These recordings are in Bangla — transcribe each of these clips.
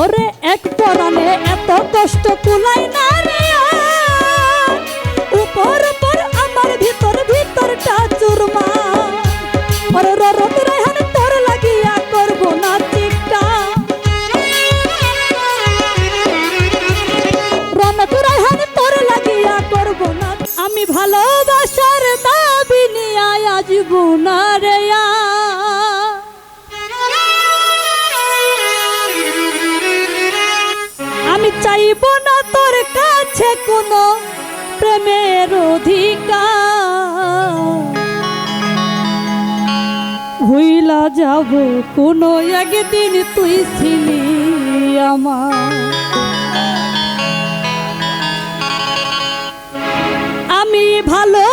ওরে এক পরনে এত কষ্ট কুলাই না রে। কোন প্রেমের অধিকার? ভুইলা যাব কোন একদিন তুই ছিলি আমার। আমি ভালো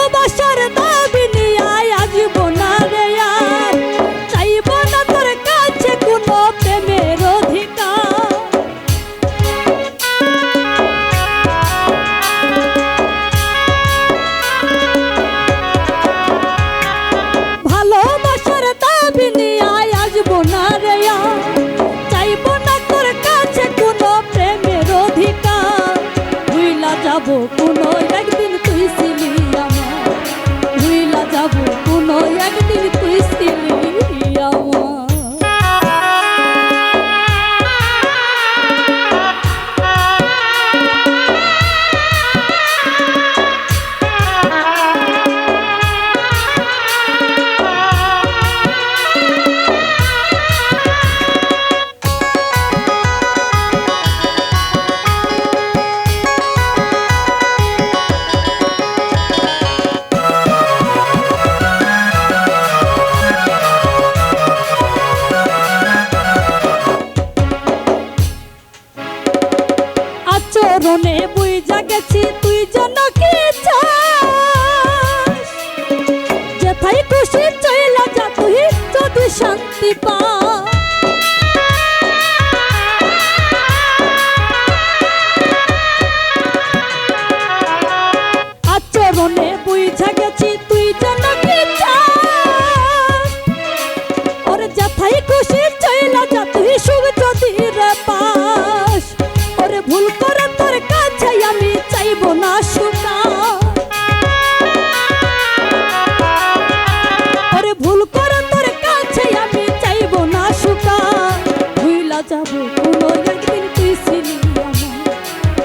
তুই শান্তি পা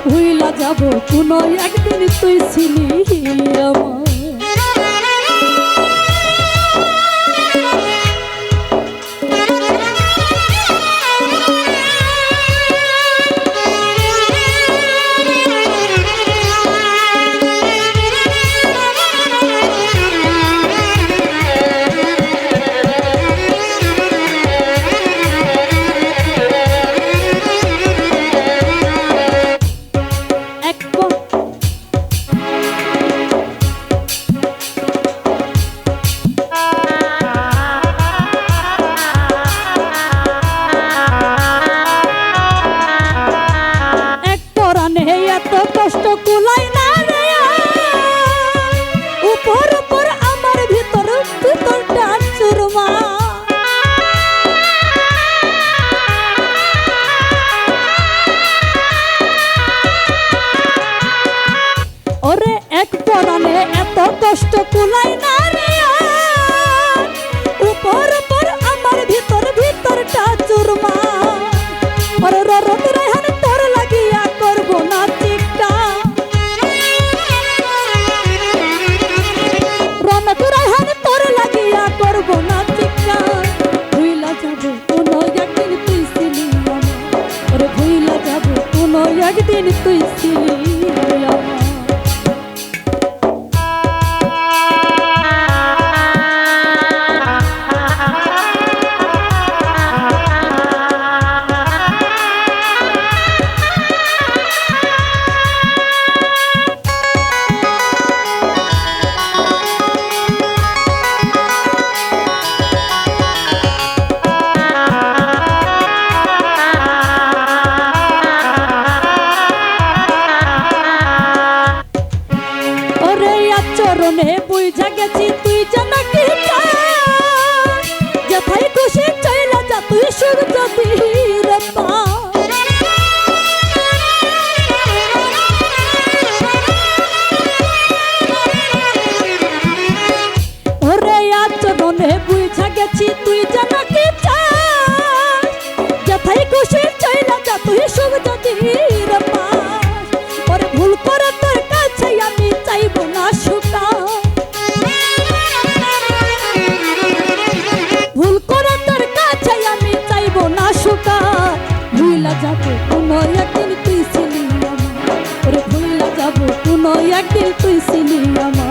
কোনো যাব কোনো একদিন তুই ছিলি আমার। বুঝা গেছি তুই জানা কি যথাই খুশি চাইলা যা তুই সুর যদি পা ওরে আচরণে একদিন তুই ছিলি আমার